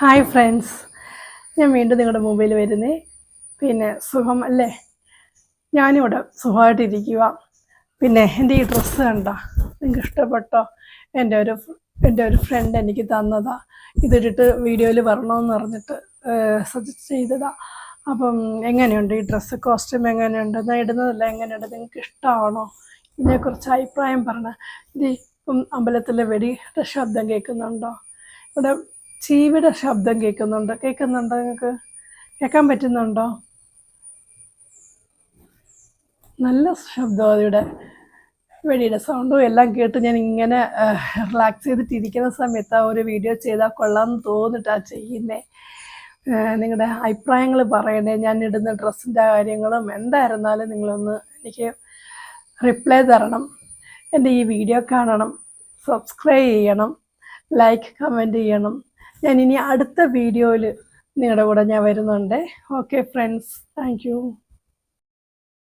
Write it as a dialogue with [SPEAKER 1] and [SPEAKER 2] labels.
[SPEAKER 1] Hi friends ഞാൻ വീണ്ടും നിങ്ങളുടെ മുമ്പിൽ വരുന്നേ. പിന്നെ സുഖം അല്ലേ? ഞാനിവിടെ സുഖമായിട്ടിരിക്കുക പിന്നെ എന്റെ ഈ ഡ്രസ്സ് കണ്ട? നിങ്ങൾക്ക് ഇഷ്ടപ്പെട്ടോ? എന്റെ ഒരു എന്റെ ഒരു ഫ്രണ്ട് എനിക്ക് തന്നതാ. ഇതിട്ടിട്ട് വീഡിയോയിൽ വരണമെന്ന് പറഞ്ഞിട്ട് സജസ്റ്റ് ചെയ്തതാ. അപ്പം എങ്ങനെയുണ്ട്? ഈ ഡ്രസ്സ് കോസ്റ്റ്യൂം എങ്ങനെയുണ്ട്? ഞാൻ ഇടുന്നതല്ല എങ്ങനെയുണ്ട്? നിങ്ങൾക്ക് ഇഷ്ടമാണോ ഇതിനെക്കുറിച്ച് അഭിപ്രായം പറഞ്ഞ. ഇത് ഇപ്പം അമ്പലത്തിലെ വെടിയുടെ ശബ്ദം കേൾക്കുന്നുണ്ടോ? ഇവിടെ ചീവിയുടെ ശബ്ദം കേൾക്കുന്നുണ്ട്? കേൾക്കുന്നുണ്ടോ നിങ്ങൾക്ക്? കേൾക്കാൻ പറ്റുന്നുണ്ടോ? നല്ല ശബ്ദമാണ് അതിവിടെ. വെടിയുടെ സൗണ്ടും എല്ലാം കേട്ട് ഞാൻ ഇങ്ങനെ റിലാക്സ് ചെയ്തിട്ടിരിക്കുന്ന സമയത്ത് ആ ഒരു വീഡിയോ ചെയ്താൽ കൊള്ളാമെന്ന് തോന്നിട്ടാണ് ചെയ്യുന്നേ. നിങ്ങളുടെ അഭിപ്രായങ്ങൾ പറയണേ. ഞാൻ ഇടുന്ന ഡ്രസ്സിന്റെ കാര്യങ്ങളും എന്തായിരുന്നാലും നിങ്ങളൊന്ന് എനിക്ക് റിപ്ലൈ തരണം. എന്റെ ഈ വീഡിയോ കാണണം. സബ്സ്ക്രൈബ് ചെയ്യണം. ലൈക്ക് കമന്റ് ചെയ്യണം. ഞാൻ ഇനി അടുത്ത വീഡിയോയിൽ നിങ്ങളുടെ കൂടെ ഞാൻ വരുന്നുണ്ട്. Okay friends thank